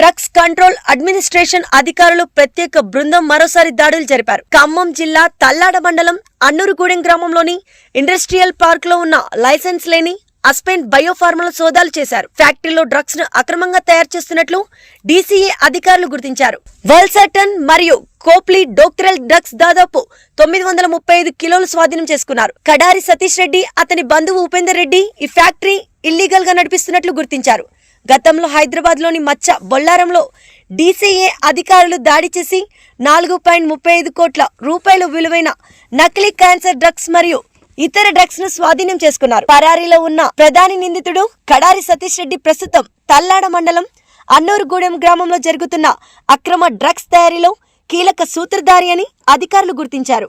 Drugs control administration అధికారులు ప్రత్యేక బృందం మరోసారి దాడులు జరిపారు. ఖమ్మం జిల్లా తల్లాడ మండలం అన్నూరుగూడెం గ్రామంలోని ఇండస్ట్రియల్ పార్క్లో ఉన్న లైసెన్స్ లేని అస్పెన్ బయోఫార్మల సోదాలు చేశారు. ఫ్యాక్టరీలో డ్రగ్స్ను అక్రమంగా తయారు చేస్తున్నట్లు డీసీఏ అధికారులు గుర్తించారు. వెల్సర్టన్ మరియు కోప్లీ డోక్టరల్ డ్రగ్స్ దాదాపు తొమ్మిది వందల ముప్పై ఐదు కిలోలు స్వాధీనం చేసుకున్నారు. కడారి సతీష్ రెడ్డి అతని బంధువు ఉపేందర్ రెడ్డి ఈ ఫ్యాక్టరీ ఇల్లీగల్గా నడిపిస్తున్నట్లు గుర్తించారు. గతంలో హైదరాబాద్లోని మచ్చ బొల్లారంలో డీసీఏ అధికారులు దాడి చేసి నాలుగు పాయింట్ ముప్పై ఐదు కోట్ల రూపాయల విలువైన నకిలీ క్యాన్సర్ డ్రగ్స్ మరియు ఇతర డ్రగ్స్ను స్వాధీనం చేసుకున్నారు. పరారీలో ఉన్న ప్రధాని నిందితుడు కడారి సతీష్ రెడ్డి ప్రస్తుతం తల్లాడ మండలం అన్నూరుగూడెం గ్రామంలో జరుగుతున్న అక్రమ డ్రగ్స్ తయారీలో కీలక సూత్రధారి అని అధికారులు గుర్తించారు.